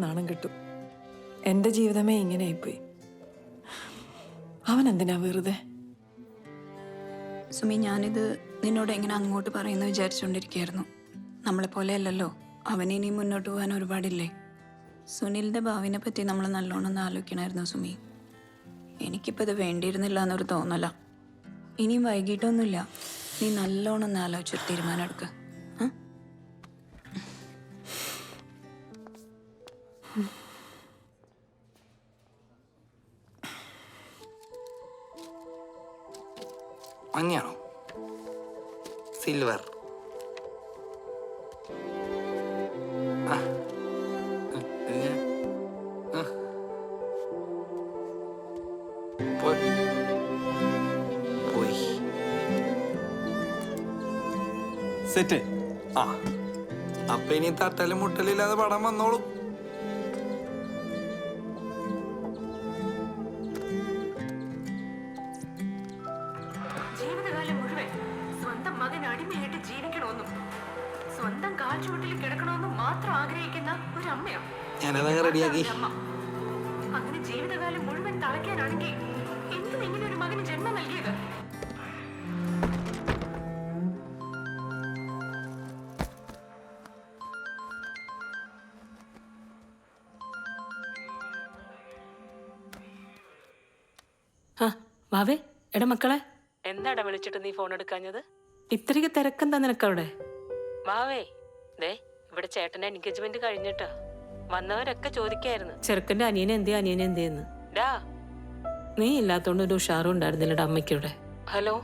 നാണം കിട്ടും. എന്റെ ജീവിതമേ ഇങ്ങനെയായിപ്പോയി. അവൻ എന്തിനാ വെറുതെ? സുമി ഞാനിത് നിന്നോട് എങ്ങനെ അങ്ങോട്ട് പറയുന്നു വിചാരിച്ചുകൊണ്ടിരിക്കുകയായിരുന്നു നമ്മളെപ്പോലെ അല്ലല്ലോ. അവന് ഇനി മുന്നോട്ട് പോകാൻ ഒരുപാടില്ലേ? സുനിലിന്റെ ഭാവിനെ പറ്റി നമ്മൾ നല്ലോണം ഒന്ന് ആലോചിക്കണമായിരുന്നു സുമി. എനിക്കിപ്പോൾ ഇത് വേണ്ടിയിരുന്നില്ല എന്നൊരു തോന്നല. ഇനിയും വൈകിട്ടൊന്നുമില്ല. നീ നല്ലോണം ഒന്ന് ആലോചിച്ചൊരു തീരുമാനം എടുക്കുക മഞ്ഞാണോ സിൽവർ സെറ്റ് ആ. അപ്പൊ ഇനി തട്ടലും മുട്ടലും ഇല്ലാതെ പടം വന്നോളും. സ്വന്തം കാൽ ചുവട്ടിൽ മാത്രം ആഗ്രഹിക്കുന്ന ഒരു അമ്മയാണ് ഞാനതങ്ങ് റെഡിയാക്കി അമ്മ. അങ്ങനെ ജീവിതകാലം മുഴുവൻ തളയ്ക്കാനാണെങ്കിൽ എന്തിനും ഇങ്ങനെ ഒരു മകന് ജന്മം നൽകിയത്? ആ വാവേ എടാ മക്കളെ. എന്താടാ വിളിച്ചിട്ട് നീ ഫോൺ എടുക്കാഞ്ഞത്? ഇത്രയ്ക്ക് തിരക്കെന്താ നിനക്കവിടെ? വാവേ ദേ ഇവിടെ ചേട്ടന്റെ എൻഗേജ്മെന്റ് കഴിഞ്ഞിട്ടാ വന്നവരൊക്കെ ചോദിക്കായിരുന്നു. ചെറുക്കന്റെ അനിയനെ എന്തേ അനിയനെ എന്തേന്ന് ഡാ. നീ ഇല്ലാത്തോണ്ട് ഒരു ഉഷാറും ഉണ്ടായിരുന്നില്ലടാ അമ്മയ്ക്കൂടെ ഹലോ.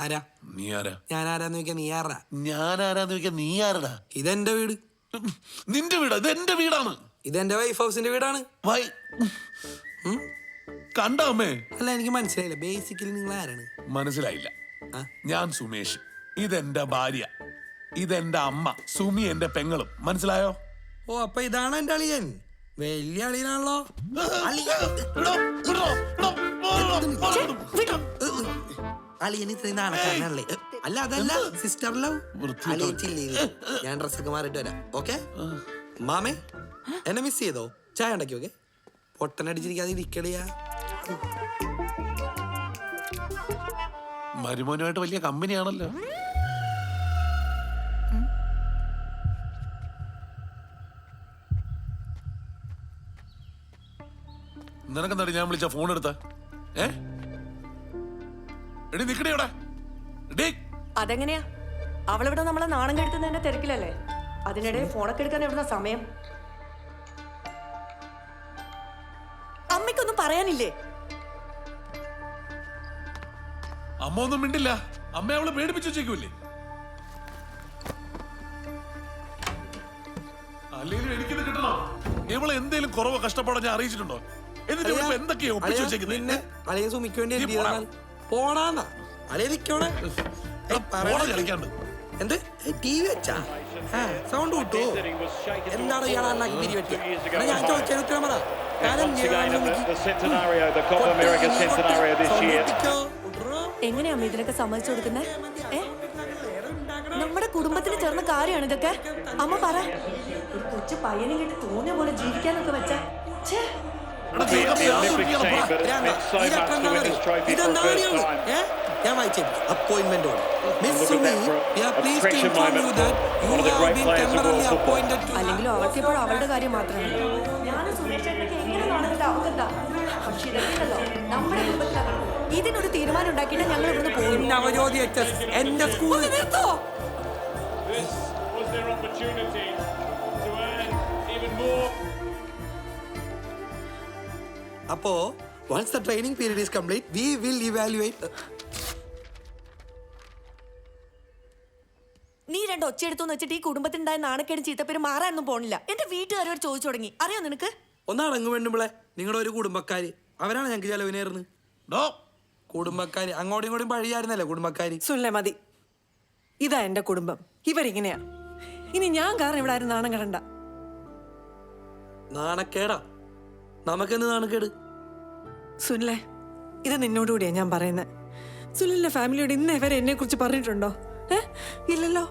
ആരാ? നീ ആരാ? ഞാൻ ആരാന്ന് ചോദിക്കാൻ നീ ആരാ? ഞാൻ ആരാന്ന് ചോദിക്കാൻ നീ ആരടാ? ഇതെന്റെ വീട്. നിന്റെ വീട്? ഇത് എന്റെ വീടാണ്. ഇതെന്റെ വൈഫ് ഹൗസിന്റെ വീടാണ്. വൈ? കണ്ട അമ്മേ? അല്ല എനിക്ക് മനസ്സിലായില്ല. ബേസിക്കലി നിങ്ങൾ ആരാണ്? മനസ്സിലായില്ല. ഞാൻ സുമേഷ്. ഇതെന്റെ ഭാര്യ. ഇതെന്റെ അമ്മ. സുമി എന്റെ പെങ്ങളും. മനസ്സിലായോ? ഓ അപ്പൊ ഇതാണ് എന്റെ അളിയൻ. വലിയ അളിയനാണല്ലോ. അളിയൻ. ഇത്രയും നാണക്കാരനല്ലേ അല്ല? അതല്ല. സിസ്റ്റർ ലവ് വൃത്തികെട്ടവൻ. ഞാൻ ഡ്രസ്സൊക്കെ മാറിയിട്ട് വരാം. ഓക്കെ മാമേ എന്നെ മിസ് ചെയ്തോ? ചായ ഉണ്ടാക്കി ഓക്കെ പൊട്ടനടിച്ചിരിക്കാതെ ഇരിക്കടിയാ മരുമോനുമായിട്ട് വലിയ കമ്പനിയാണല്ലോ. നിനക്കെന്താടി ഞാൻ വിളിച്ച ഫോൺ എടുത്ത? ഏ? എടി നിക്കടി അവിടെ. എടീ, അതെങ്ങനെയാ? അവളിവിടെ നമ്മളെ നാണം കെടുത്തുന്നതിന്റെ തിരക്കിലല്ലേ? അതിനിടെ ഫോണൊക്കെ എടുക്കാൻ എവിടുന്ന സമയം? പറയാനില്ലേ? അമ്മ ഒന്നും മിണ്ടില്ല. അമ്മ അവളെ പേടിപ്പിച്ചു വെച്ചേക്കൂല്ലേ അല്ലെങ്കിലും എനിക്കിത് കിട്ടണോ. ഇവളെ എന്തേലും കുറവോ കഷ്ടപ്പാടോ ഞാൻ അറിയിച്ചിട്ടുണ്ടോ? എന്നിട്ട് ഇവളിപ്പോ എന്തൊക്കെയാ ഒപ്പിച്ചു അളിയാ, പിന്നെ വെച്ചേക്കുന്നത് അളിയൻ സുമിക്ക് വേണ്ടി നീ എന്ത് ചെയ്തതാണ്? പോടാന്നാ അളിയ നിക്കോടെ പോണ കളിക്കാണ്ട്. എന്ത്? ടി വി വെച്ചാ? സൗണ്ട് കിട്ടോ എന്താണ് ഇയാളെ അണ്ണാക്കി പിരി പറ്റിയ ഞാൻ ചോദിക്കാൻ ഉത്തരം പറ എങ്ങനെയാ ഇതിനൊക്കെ സമ്മതിച്ചു കൊടുക്കുന്നത് നമ്മുടെ കുടുംബത്തിന് ചേർന്ന കാര്യമാണ് ഇതൊക്കെ അമ്മ പറ ഒരു കൊച്ചു പയ്യനെ കേട്ട് തോന്നിയ പോലെ ജീവിക്കാനൊക്കെ വെച്ച അല്ലെങ്കിലും അവർക്കിപ്പോഴും അവളുടെ കാര്യം മാത്രമേ ഞാനും സുരേഷേട്ടനൊക്കെ എങ്ങനെ കാണുന്നത് അവക്കെന്താ പക്ഷെ ഇതൊക്കെയല്ലോ നമ്മുടെ കുടുംബത്തിലാണ് ഇതിനൊരു തീരുമാനം ഉണ്ടാക്കിയിട്ട് ഞങ്ങൾ ഇവിടുന്ന് പോകും എസ് എന്റെ സ്കൂൾ നിർത്തോ? This was their opportunity to earn even more. അപ്പോ once the training period is complete we will evaluate നീ രണ്ട് ഒച്ചയെടുത്തോന്ന് വെച്ചിട്ട് ഈ കുടുംബത്തിനുണ്ടായ നാണക്കേടും ചീത്തപ്പേരും മാറാനൊന്നും പോണില്ല. എന്റെ വീട്ടുകാരോട് ചോദിച്ചു തുടങ്ങി. അറിയോ നിനക്ക്? ഒന്നടങ്ങ് വേണ്ടുമ്പോളെ നിങ്ങളുടെ ഒരു കുടുംബക്കാര്. അവരാണ് ഞങ്ങൾക്ക് ചെലവിനേർന്ന് ഡോ, കുടുംബക്കാര്. അങ്ങോട്ടും ഇങ്ങോട്ടും പഴിയായിരുന്നല്ലേ കുടുംബക്കാര്? സുല്ലേ മതി ഇതാ എന്റെ കുടുംബം. ഇവരിങ്ങനെയാ. ഇനി ഞാൻ കാരണം ഇവിടെ ആരും നാണം കടണ്ട. നാണക്കേടാ. നമുക്കെന്ത് നാണക്കേട്? സുല്ലേ ഇത് നിന്നോടുകൂടിയാ ഞാൻ പറയുന്നത് സുനിലിന്റെ ഫാമിലിയോട് ഇന്നേ വരെ എന്നെ കുറിച്ച് പറഞ്ഞിട്ടുണ്ടോ? ഇല്ലല്ലോ.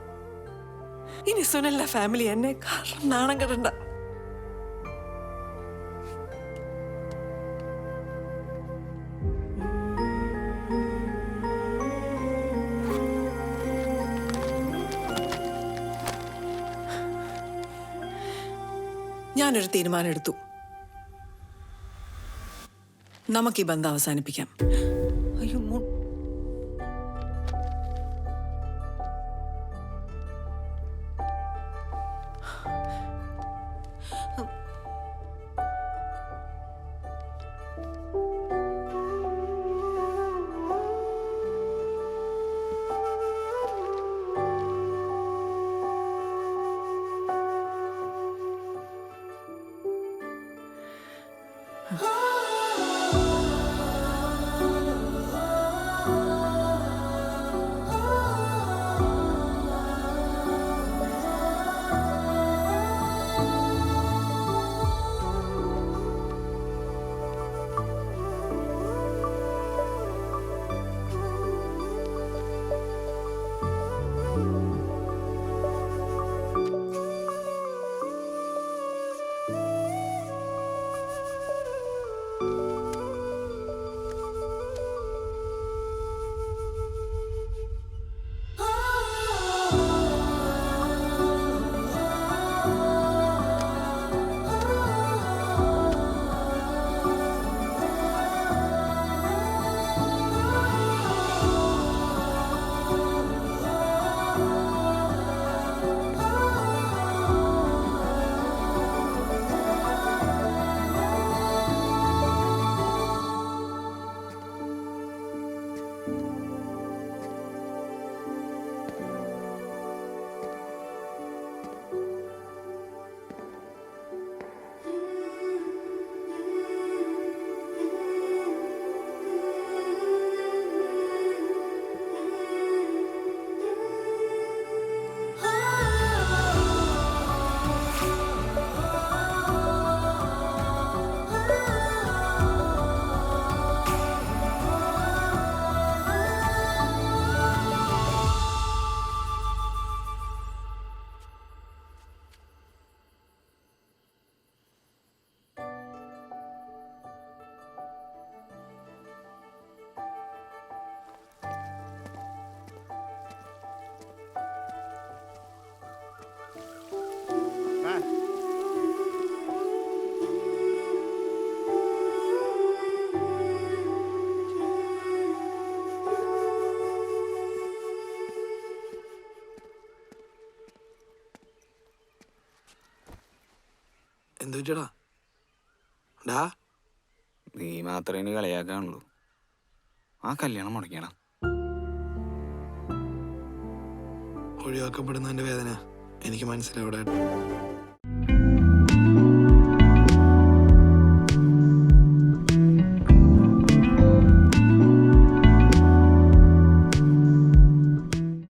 ഇനി സുനല്ല ഫാമിലി എന്നെ കാരണം നാണം കെടണ്ട. ഞാനൊരു തീരുമാനം എടുത്തു. നമുക്ക് ഈ ബന്ധം അവസാനിപ്പിക്കാം. എന്ത് ഡാ. നീ മാത്രമേ ഇനി കളിയാക്കാനുള്ളൂ. ആ കല്യാണം മുടങ്ങിയണം ഒഴിവാക്കപ്പെടുന്നതിന്റെ വേദന എനിക്ക് മനസ്സിലാവിടെ.